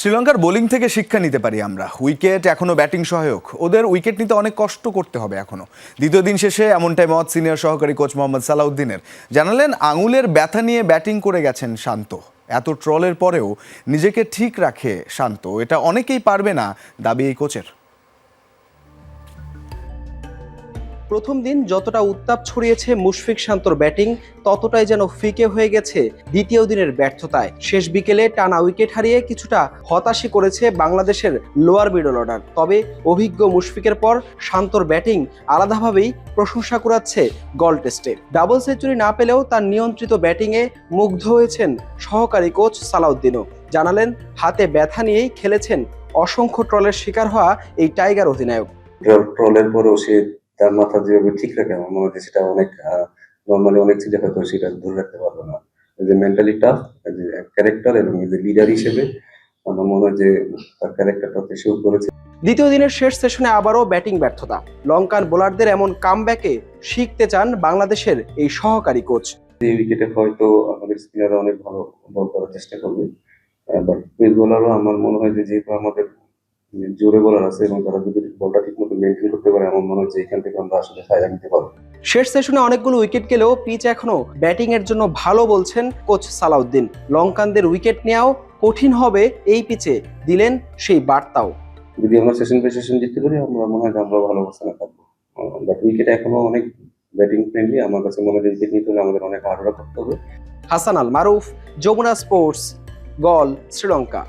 শ্রীলঙ্কার বোলিং থেকে শিক্ষা নিতে পারি আমরা। উইকেট এখনও ব্যাটিং সহায়ক। ওদের উইকেট নিতে অনেক কষ্ট করতে হবে এখনও দ্বিতীয় দিন শেষে এমনটাই মত সিনিয়র সহকারী কোচ মোহাম্মদ সালাউদ্দিনের। জানালেন, আঙুলের ব্যথা নিয়ে ব্যাটিং করে গেছেন শান্ত। এত ট্রলের পরেও নিজেকে ঠিক রাখে শান্ত। এটা অনেকেই পারবে না দাবি এই কোচের। প্রথম দিন যতটা উত্তাপ ছড়িয়েছে মুশফিক শান্তর ব্যাটিং, ততটাই যেন ফিকে হয়ে গেছে দ্বিতীয় দিনের ব্যর্থতায়। শেষ বিকেলে টানা উইকেট হারিয়ে কিছুটা হতাশই করেছে বাংলাদেশের লোয়ার মিডল অর্ডার। তবে অভিজ্ঞ মুশফিকের পর শান্তর ব্যাটিং আলাদাভাবেই প্রশংসা কুড়াচ্ছে গল টেস্টে। ডাবল সেঞ্চুরি না পেলেও তার নিয়ন্ত্রিত ব্যাটিংয়ে মুগ্ধ হয়েছেন সহকারী কোচ সালাউদ্দিনও। জানালেন, হাতে ব্যথা নিয়েই খেলেছেন অসংখ্য ট্রলের শিকার হওয়া এই টাইগার অধিনায়ক। ট্রলের সে তার মাথা যেভাবে ঠিক রাখে আমার মনে হয় সেটা অনেক নর্মালি অনেক ছেলে হয়তো সেটা ধরে রাখতে পারবে না। এই যে মেন্টালি টাফ ক্যারেক্টার এবং এই যে লিডার হিসেবে আমার মনে হয় যে তার ক্যারেক্টারটা শো করেছে। দ্বিতীয় দিনের শেষ সেশনে আবারও ব্যাটিং ব্যর্থতা। লঙ্কান বোলারদের এমন কামব্যাকে শিখতে চান বাংলাদেশের এই সহকারী কোচ এই উইকেটে হয়তো আমাদের স্পিনাররা অনেক ভালো বল করার চেষ্টা করবে বাট পেস বোলারও আমার মনে হয় যে যেহেতু আমাদের জোরে বোলার আছে এবং তারা যদি বলটা ঠিক মতো মেনটেন করতে পারে আমার মনে যে এখান থেকে আমরা আসলে ফায়দা নিতে পারব। শেষ সেশনে অনেকগুলো উইকেট গেলেও পিচ এখনও ব্যাটিং এর জন্য ভালো বলছেন কোচ সালাউদ্দিন। লঙ্কানদের উইকেট নেওয়াও কঠিন হবে এই পিচে দিলেন সেই বার্তাও। যদি আমরা সেশন বাই সেশন জিততে পারি আমরা মনে হয় আমরা ভালো অবস্থানে থাকব। বাট উইকেট এখনও অনেক ব্যাটিং ফ্রেন্ডলি আমার কাছে মনে হয় উইকেট নিতে হলে আমাদের অনেক হার্ডওয়ার্ক করতে হবে। হাসান আল মারুফ যমুনা স্পোর্টস গল শ্রীলঙ্কা।